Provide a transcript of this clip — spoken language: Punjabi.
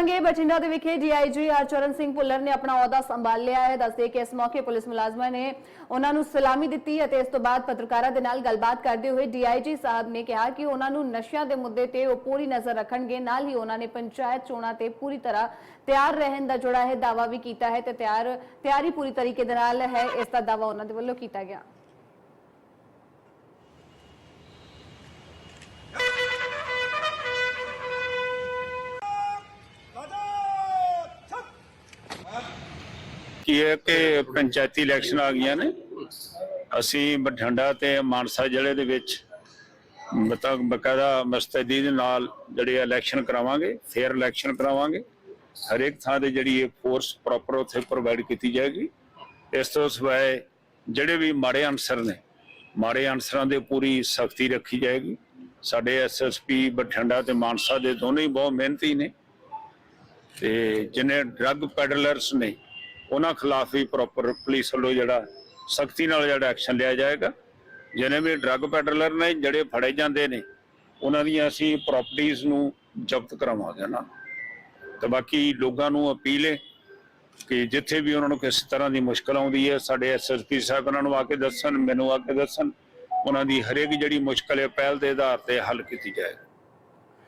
ਕਰਾਂਗੇ ਬਠਿੰਡਾ ਦੇ ਵਿਖੇ ਡੀਆਈਜੀ ਹਰਚਰਨ ਸਿੰਘ ਭੁੱਲਰ ਨੇ ਆਪਣਾ ਅਹੁਦਾ ਸੰਭਾਲ ਲਿਆ ਹੈ, ਦੱਸਦੇ ਕਿ ਇਸ ਮੌਕੇ ਪੁਲਿਸ ਮੁਲਾਜ਼ਮਾਂ ਨੇ ਉਹਨਾਂ ਨੂੰ ਸਲਾਮੀ ਦਿੱਤੀ ਅਤੇ ਇਸ ਤੋਂ ਬਾਅਦ ਪੱਤਰਕਾਰਾਂ ਦੇ ਨਾਲ ਗੱਲਬਾਤ ਕਰਦੇ ਹੋਏ ਡੀਆਈਜੀ ਸਾਹਿਬ ਨੇ ਕਿਹਾ ਕਿ ਉਹਨਾਂ ਨੂੰ ਨਸ਼ਿਆਂ ਦੇ ਮੁੱਦੇ ਤੇ ਉਹ ਪੂਰੀ ਨਜ਼ਰ ਰੱਖਣਗੇ, ਨਾਲ ਹੀ ਉਹਨਾਂ ਨੇ ਪੰਚਾਇਤ ਚੋਣਾਂ ਤੇ ਪੂਰੀ ਤਰ੍ਹਾਂ ਤਿਆਰ ਰਹਿਣ ਦਾ ਜੁੜਾ ਹੈ ਦਾਵਾ ਵੀ ਕੀਤਾ ਹੈ ਤੇ ਤਿਆਰ, ਤਿਆਰੀ ਪੂਰੀ ਤਰੀਕੇ ਦੇ ਨਾਲ ਹੈ, ਇਸ ਦਾ ਦਾਵਾ ਉਹਨਾਂ ਦੇ ਵੱਲੋਂ ਕੀਤਾ ਗਿਆ। ਕੀ ਹੈ ਕਿ ਪੰਚਾਇਤੀ ਇਲੈਕਸ਼ਨ ਆ ਗਈਆਂ ਨੇ। ਅਸੀਂ ਬਠਿੰਡਾ ਤੇ ਮਾਨਸਾ ਜ਼ਿਲ੍ਹੇ ਦੇ ਵਿੱਚ ਬਤਾ ਬਕਾਇਦਾ ਮਸਤਦੀ ਦੇ ਨਾਲ ਜਿਹੜੇ ਇਲੈਕਸ਼ਨ ਕਰਾਵਾਂਗੇ ਫੇਅਰ ਇਲੈਕਸ਼ਨ ਕਰਾਵਾਂਗੇ। ਹਰੇਕ ਥਾਂ ਤੇ ਜਿਹੜੀ ਇਹ ਫੋਰਸ ਪ੍ਰੋਪਰ ਉੱਥੇ ਪ੍ਰੋਵਾਈਡ ਕੀਤੀ ਜਾਏਗੀ। ਇਸ ਤੋਂ ਸਿਵਾਏ ਜਿਹੜੇ ਵੀ ਮਾੜੇ ਅਨਸਰ ਨੇ, ਮਾੜੇ ਅਨਸਰਾਂ ਦੇ ਪੂਰੀ ਸਖਤੀ ਰੱਖੀ ਜਾਏਗੀ। ਸਾਡੇ ਐਸਐਸਪੀ ਬਠਿੰਡਾ ਤੇ ਮਾਨਸਾ ਦੇ ਦੋਨੇ ਹੀ ਬਹੁਤ ਮਿਹਨਤੀ ਨੇ। ਤੇ ਜਿਹਨੇ ਡਰੱਗ ਪੈਡਲਰਸ ਨੇ ਉਹਨਾਂ ਖਿਲਾਫ ਵੀ ਪ੍ਰੋਪਰ ਪੁਲਿਸ ਵੱਲੋਂ ਜਿਹੜਾ ਸਖਤੀ ਨਾਲ ਜਿਹੜਾ ਐਕਸ਼ਨ ਲਿਆ ਜਾਏਗਾ। ਜਿਹਨੇ ਵੀ ਡਰੱਗ ਪੈਡਲਰ ਨੇ, ਜਿਹੜੇ ਫੜੇ ਜਾਂਦੇ ਨੇ, ਉਹਨਾਂ ਦੀਆਂ ਅਸੀਂ ਪ੍ਰਾਪਰਟੀਆਂ ਨੂੰ ਜ਼ਬਤ ਕਰਾਵਾਂਗੇ ਨਾ। ਤੇ ਬਾਕੀ ਲੋਕਾਂ ਨੂੰ ਅਪੀਲ ਹੈ ਕਿ ਜਿੱਥੇ ਵੀ ਉਹਨਾਂ ਨੂੰ ਕਿਸੇ ਤਰ੍ਹਾਂ ਦੀ ਮੁਸ਼ਕਲ ਆਉਂਦੀ ਹੈ, ਸਾਡੇ ਐਸਐਸਪੀ ਸਾਹਿਬ ਉਹਨਾਂ ਨੂੰ ਆ ਕੇ ਦੱਸਣ, ਮੈਨੂੰ ਆ ਕੇ ਦੱਸਣ, ਉਹਨਾਂ ਦੀ ਹਰੇਕ ਜਿਹੜੀ ਮੁਸ਼ਕਲ ਹੈ, ਪਹਿਲ ਦੇ ਆਧਾਰ ਤੇ ਹੱਲ ਕੀਤੀ ਜਾਏ